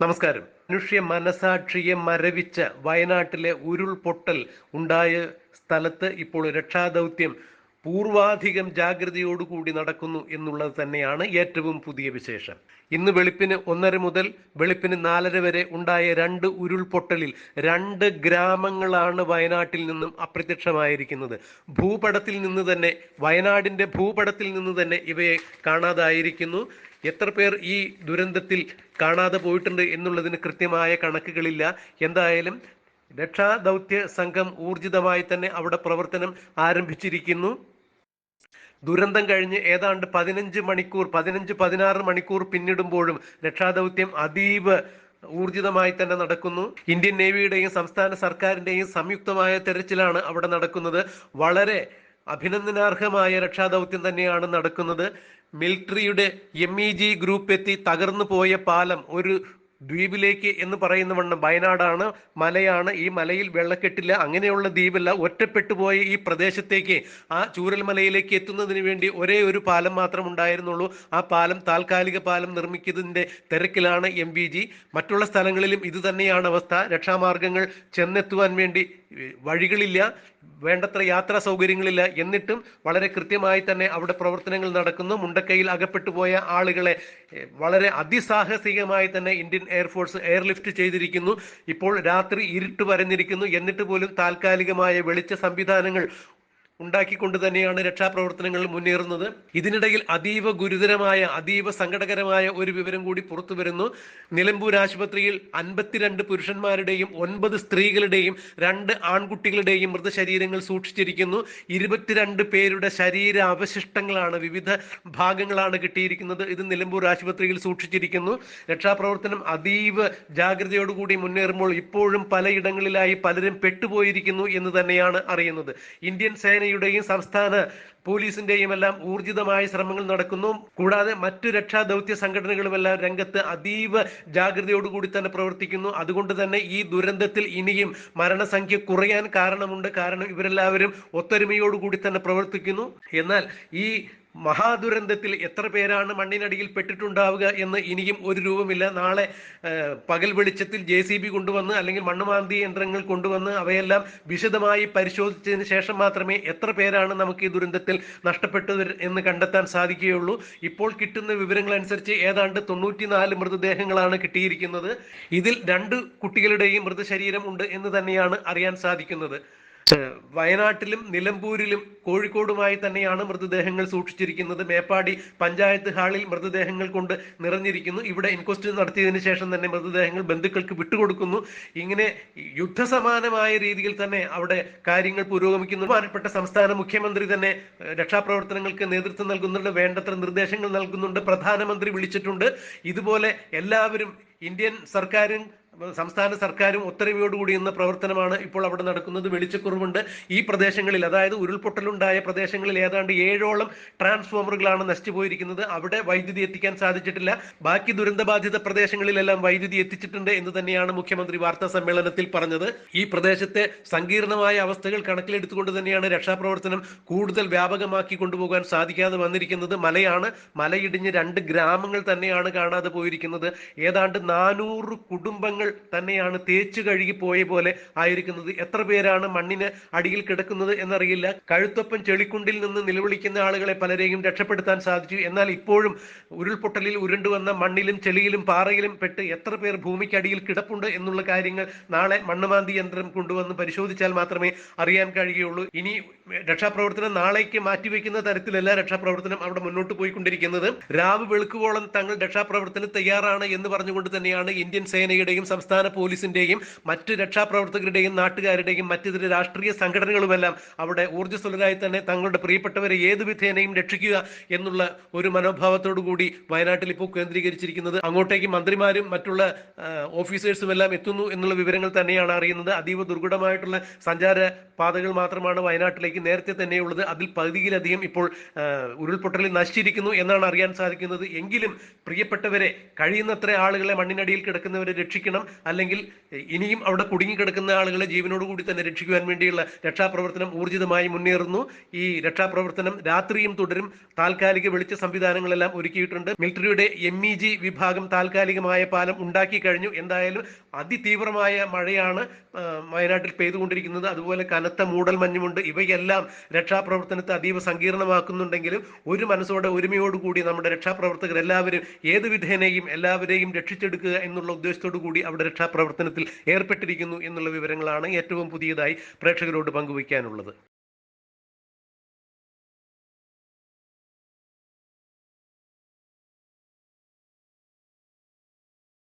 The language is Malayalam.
നമസ്കാരം. മനുഷ്യ മനസാക്ഷിയെ മരവിച്ച വയനാട്ടിലെ ഉരുൾപൊട്ടൽ ഉണ്ടായ സ്ഥലത്ത് ഇപ്പോൾ രക്ഷാദൗത്യം പൂർവാധികം ജാഗ്രതയോടുകൂടി നടക്കുന്നു എന്നുള്ളത് തന്നെയാണ് ഏറ്റവും പുതിയ വിശേഷം. ഇന്ന് വെളുപ്പിന് ഒന്നര മുതൽ വെളുപ്പിന് നാലര വരെ ഉണ്ടായ രണ്ട് ഉരുൾപൊട്ടലിൽ രണ്ട് ഗ്രാമങ്ങളാണ് വയനാട്ടിൽ നിന്നും അപ്രത്യക്ഷമായിരിക്കുന്നത്. ഭൂപടത്തിൽ നിന്ന് തന്നെ വയനാടിന്റെ ഭൂപടത്തിൽ നിന്ന് തന്നെ ഇവയെ കാണാതായിരിക്കുന്നു. എത്ര പേർ ഈ ദുരന്തത്തിൽ കാണാതെ പോയിട്ടുണ്ട് എന്നുള്ളതിന് കൃത്യമായ കണക്കുകളില്ല. എന്തായാലും രക്ഷാദൗത്യ സംഘം ഊർജിതമായി തന്നെ അവിടെ പ്രവർത്തനം ആരംഭിച്ചിരിക്കുന്നു. ദുരന്തം കഴിഞ്ഞ് ഏതാണ്ട് പതിനഞ്ച് മണിക്കൂർ പതിനഞ്ച് പതിനാറ് മണിക്കൂർ പിന്നിടുമ്പോഴും രക്ഷാദൗത്യം അതീവ ഊർജിതമായി തന്നെ നടക്കുന്നു. ഇന്ത്യൻ നേവിയുടെയും സംസ്ഥാന സർക്കാരിന്റെയും സംയുക്തമായ തെരച്ചിലാണ് അവിടെ നടക്കുന്നത്. വളരെ അഭിനന്ദനാർഹമായ രക്ഷാദൗത്യം തന്നെയാണ് നടക്കുന്നത്. മിലിറ്ററിയുടെ എം ഇ ജി ഗ്രൂപ്പ് എത്തി തകർന്നു പോയ പാലം ഒരു ദ്വീപിലേക്ക് എന്ന് പറയുന്ന വണ്ണം വയനാടാണ് മലയാണ്. ഈ മലയിൽ വെള്ളക്കെട്ടില്ല അങ്ങനെയുള്ള ദ്വീപല്ല. ഒറ്റപ്പെട്ടു പോയ ഈ പ്രദേശത്തേക്ക് ആ ചൂരൽമലയിലേക്ക് എത്തുന്നതിന് വേണ്ടി ഒരേ ഒരു പാലം മാത്രം ഉണ്ടായിരുന്നുള്ളൂ. ആ പാലം താൽക്കാലിക പാലം നിർമ്മിക്കുന്നതിന്റെ തിരക്കിലാണ് എം ജി മറ്റുള്ള സ്ഥലങ്ങളിലും ഇതുതന്നെയാണ് അവസ്ഥ. രക്ഷാമാർഗങ്ങൾ ചെന്നെത്തുവാൻ വേണ്ടി വഴികളില്ല വേണ്ടത്ര യാത്രാ സൗകര്യങ്ങളില്ല എന്നിട്ടും വളരെ കൃത്യമായി തന്നെ അവിടെ പ്രവർത്തനങ്ങൾ നടക്കുന്നു. മുണ്ടക്കൈയിൽ അകപ്പെട്ടു പോയ ആളുകളെ വളരെ അതിസാഹസികമായി തന്നെ ഇന്ത്യൻ എയർഫോഴ്സ് എയർലിഫ്റ്റ് ചെയ്തിരിക്കുന്നു. ഇപ്പോൾ രാത്രി ഇരുട്ട് വരഞ്ഞിരിക്കുന്നു. എന്നിട്ട് പോലും താൽക്കാലികമായ വെളിച്ച സംവിധാനങ്ങൾ ഉണ്ടാക്കിക്കൊണ്ട് തന്നെയാണ് രക്ഷാപ്രവർത്തനങ്ങൾ മുന്നേറുന്നത്. ഇതിനിടയിൽ അതീവ ഗുരുതരമായ അതീവ സങ്കടകരമായ ഒരു വിവരം കൂടി പുറത്തു വരുന്നു. നിലമ്പൂർ ആശുപത്രിയിൽ അൻപത്തിരണ്ട് പുരുഷന്മാരുടെയും ഒൻപത് സ്ത്രീകളുടെയും രണ്ട് ആൺകുട്ടികളുടെയും മൃതശരീരങ്ങൾ സൂക്ഷിച്ചിരിക്കുന്നു. ഇരുപത്തിരണ്ട് പേരുടെ ശരീര അവശിഷ്ടങ്ങളാണ് വിവിധ ഭാഗങ്ങളാണ് കിട്ടിയിരിക്കുന്നത്. ഇത് നിലമ്പൂർ ആശുപത്രിയിൽ സൂക്ഷിച്ചിരിക്കുന്നു. രക്ഷാപ്രവർത്തനം അതീവ ജാഗ്രതയോടുകൂടി മുന്നേറുമ്പോൾ ഇപ്പോഴും പലയിടങ്ങളിലായി പലരും പെട്ടുപോയിരിക്കുന്നു എന്ന് തന്നെയാണ് അറിയുന്നത്. ഇന്ത്യൻ സേനയുടെയും സംസ്ഥാന പോലീസിന്റെയും എല്ലാം ഊർജിതമായ ശ്രമങ്ങൾ നടക്കുന്നു. കൂടാതെ മറ്റു രക്ഷാ ദൗത്യ സംഘടനകളുമെല്ലാം രംഗത്ത് അതീവ ജാഗ്രതയോടുകൂടി തന്നെ പ്രവർത്തിക്കുന്നു. അതുകൊണ്ട് തന്നെ ഈ ദുരന്തത്തിൽ ഇനിയും മരണസംഖ്യ കുറയാൻ കാരണമുണ്ട്. കാരണം ഇവരെല്ലാവരും ഒത്തൊരുമയോടുകൂടി തന്നെ പ്രവർത്തിക്കുന്നു. എന്നാൽ ഈ മഹാദുരന്തത്തിൽ എത്ര പേരാണ് മണ്ണിനടിയിൽ പെട്ടിട്ടുണ്ടാവുക എന്ന് ഇനിയും ഒരു രൂപമില്ല. നാളെ പകൽ വെളിച്ചത്തിൽ ജെ സി ബി കൊണ്ടുവന്ന് അല്ലെങ്കിൽ മണ്ണുമാന്തി യന്ത്രങ്ങൾ കൊണ്ടുവന്ന് അവയെല്ലാം വിശദമായി പരിശോധിച്ചതിന് ശേഷം മാത്രമേ എത്ര പേരാണ് നമുക്ക് ഈ ദുരന്തത്തിൽ നഷ്ടപ്പെട്ടത് എന്ന് കണ്ടെത്താൻ സാധിക്കുകയുള്ളൂ. ഇപ്പോൾ കിട്ടുന്ന വിവരങ്ങൾ അനുസരിച്ച് ഏതാണ്ട് തൊണ്ണൂറ്റിനാല് മൃതദേഹങ്ങളാണ് കിട്ടിയിരിക്കുന്നത്. ഇതിൽ രണ്ട് കുട്ടികളുടെയും മൃതശരീരം ഉണ്ട് എന്ന് തന്നെയാണ് അറിയാൻ സാധിക്കുന്നത്. വയനാട്ടിലും നിലമ്പൂരിലും കോഴിക്കോടുമായി തന്നെയാണ് മൃതദേഹങ്ങൾ സൂക്ഷിച്ചിരിക്കുന്നത്. മേപ്പാടി പഞ്ചായത്ത് ഹാളിൽ മൃതദേഹങ്ങൾ കൊണ്ട് നിറഞ്ഞിരിക്കുന്നു. ഇവിടെ ഇൻക്വസ്റ്റ് നടത്തിയതിനു ശേഷം തന്നെ മൃതദേഹങ്ങൾ ബന്ധുക്കൾക്ക് വിട്ടുകൊടുക്കുന്നു. ഇങ്ങനെ യുദ്ധസമാനമായ രീതിയിൽ തന്നെ അവിടെ കാര്യങ്ങൾ പുരോഗമിക്കുന്നു. ബഹുമാനപ്പെട്ട സംസ്ഥാന മുഖ്യമന്ത്രി തന്നെ രക്ഷാപ്രവർത്തനങ്ങൾക്ക് നേതൃത്വം നൽകുന്നുണ്ട് വേണ്ടത്ര നിർദ്ദേശങ്ങൾ നൽകുന്നുണ്ട്. പ്രധാനമന്ത്രി വിളിച്ചിട്ടുണ്ട്. ഇതുപോലെ എല്ലാവരും ഇന്ത്യൻ സർക്കാരും സംസ്ഥാന സർക്കാരും ഒത്തൊരുമയോടുകൂടി എന്ന പ്രവർത്തനമാണ് ഇപ്പോൾ അവിടെ നടക്കുന്നത്. വെളിച്ചക്കുറവുണ്ട് ഈ പ്രദേശങ്ങളിൽ. അതായത് ഉരുൾപൊട്ടലുണ്ടായ പ്രദേശങ്ങളിൽ ഏതാണ്ട് ഏഴോളം ട്രാൻസ്ഫോമറുകളാണ് നശിച്ചുപോയിരിക്കുന്നത്. അവിടെ വൈദ്യുതി എത്തിക്കാൻ സാധിച്ചിട്ടില്ല. ബാക്കി ദുരന്തബാധിത പ്രദേശങ്ങളിലെല്ലാം വൈദ്യുതി എത്തിച്ചിട്ടുണ്ട് എന്ന് തന്നെയാണ് മുഖ്യമന്ത്രി വാർത്താ സമ്മേളനത്തിൽ പറഞ്ഞത്. ഈ പ്രദേശത്തെ സങ്കീർണമായ അവസ്ഥകൾ കണക്കിലെടുത്തുകൊണ്ട് തന്നെയാണ് രക്ഷാപ്രവർത്തനം കൂടുതൽ വ്യാപകമാക്കി കൊണ്ടുപോകാൻ സാധിക്കാതെ വന്നിരിക്കുന്നത്. മലയാണ്. മലയിടിഞ്ഞ് രണ്ട് ഗ്രാമങ്ങൾ തന്നെയാണ് കാണാതെ പോയിരിക്കുന്നത്. ഏതാണ്ട് നാനൂറ് കുടുംബങ്ങൾ തന്നെയാണ് തേച്ചു കഴുകി പോയ പോലെ ആയിരിക്കുന്നത്. എത്ര പേരാണ് മണ്ണിന് അടിയിൽ കിടക്കുന്നത് എന്നറിയില്ല. കഴുത്തൊപ്പം ചെളിക്കുണ്ടിൽ നിന്ന് നിലവിളിക്കുന്ന ആളുകളെ പലരെയും രക്ഷപ്പെടുത്താൻ സാധിച്ചു. എന്നാൽ ഇപ്പോഴും ഉരുൾപൊട്ടലിൽ ഉരുണ്ടു വന്ന മണ്ണിലും ചെളിയിലും പാറയിലും പെട്ട് എത്ര പേർ ഭൂമിക്കടിയിൽ കിടപ്പുണ്ട് എന്നുള്ള കാര്യങ്ങൾ നാളെ മണ്ണുമാന്തി യന്ത്രം കൊണ്ടുവന്ന് പരിശോധിച്ചാൽ മാത്രമേ അറിയാൻ കഴിയുള്ളൂ. ഇനി രക്ഷാപ്രവർത്തനം നാളേക്ക് മാറ്റിവെക്കുന്ന തരത്തിലല്ല രക്ഷാപ്രവർത്തനം അവിടെ മുന്നോട്ട് പോയിക്കൊണ്ടിരിക്കുന്നത്. രാവ് വെളുക്കുവോളം തങ്ങൾ രക്ഷാപ്രവർത്തനം തയ്യാറാണ് എന്ന് പറഞ്ഞുകൊണ്ട് തന്നെയാണ് ഇന്ത്യൻ സേനയുടെയും സംസ്ഥാന പോലീസിന്റെയും മറ്റ് രക്ഷാപ്രവർത്തകരുടെയും നാട്ടുകാരുടെയും മറ്റിതര രാഷ്ട്രീയ സംഘടനകളുമെല്ലാം അവിടെ ഊർജസ്വലരായി തന്നെ തങ്ങളുടെ പ്രിയപ്പെട്ടവരെ ഏത് വിധേനയും രക്ഷിക്കുക എന്നുള്ള ഒരു മനോഭാവത്തോടു കൂടി വയനാട്ടിൽ ഇപ്പോൾ കേന്ദ്രീകരിച്ചിരിക്കുന്നത്. അങ്ങോട്ടേക്ക് മന്ത്രിമാരും മറ്റുള്ള ഓഫീസേഴ്സും എല്ലാം എത്തുന്നു എന്നുള്ള വിവരങ്ങൾ തന്നെയാണ് അറിയുന്നത്. അതീവ ദുർഘടമായിട്ടുള്ള സഞ്ചാര പാതകൾ മാത്രമാണ് വയനാട്ടിലേക്ക് നേരത്തെ തന്നെയുള്ളത്. അതിൽ പകുതിയിലധികം ഇപ്പോൾ ഉരുൾപൊട്ടലിൽ നശിച്ചിരിക്കുന്നു എന്നാണ് അറിയാൻ സാധിക്കുന്നത്. എങ്കിലും പ്രിയപ്പെട്ടവരെ കഴിയുന്നത്ര ആളുകളെ മണ്ണിനടിയിൽ കിടക്കുന്നവരെ രക്ഷിക്കണം. അല്ലെങ്കിൽ ഇനിയും അവിടെ കുടുങ്ങിക്കിടക്കുന്ന ആളുകളെ ജീവനോട് കൂടി തന്നെ രക്ഷിക്കുവാൻ വേണ്ടിയുള്ള രക്ഷാപ്രവർത്തനം ഊർജിതമായി മുന്നേറുന്നു. ഈ രക്ഷാപ്രവർത്തനം രാത്രിയും തുടരും. താൽക്കാലിക വെളിച്ച സംവിധാനങ്ങളെല്ലാം ഒരുക്കിയിട്ടുണ്ട്. മിലിറ്ററിയുടെ എം ഇ ജി വിഭാഗം താൽക്കാലികമായ പാലം ഉണ്ടാക്കി കഴിഞ്ഞു. എന്തായാലും അതിതീവ്രമായ മഴയാണ് വയനാട്ടിൽ പെയ്തുകൊണ്ടിരിക്കുന്നത്. അതുപോലെ കനത്ത മൂടൽ മഞ്ഞുമുണ്ട്. ഇവയെല്ലാം രക്ഷാപ്രവർത്തനത്തെ അതീവ സങ്കീർണമാക്കുന്നുണ്ടെങ്കിലും ഒരു മനസ്സോടെ ഒരുമയോടുകൂടി നമ്മുടെ രക്ഷാപ്രവർത്തകർ എല്ലാവരും ഏത് വിധേനയും എല്ലാവരെയും രക്ഷിച്ചെടുക്കുക എന്നുള്ള ഉദ്ദേശത്തോടു കൂടി അവിടെ രക്ഷാപ്രവർത്തനത്തിൽ ഏർപ്പെട്ടിരിക്കുന്നു എന്നുള്ള വിവരങ്ങളാണ് ഏറ്റവും പുതിയതായി പ്രേക്ഷകരോട് പങ്കുവയ്ക്കാനുള്ളത്.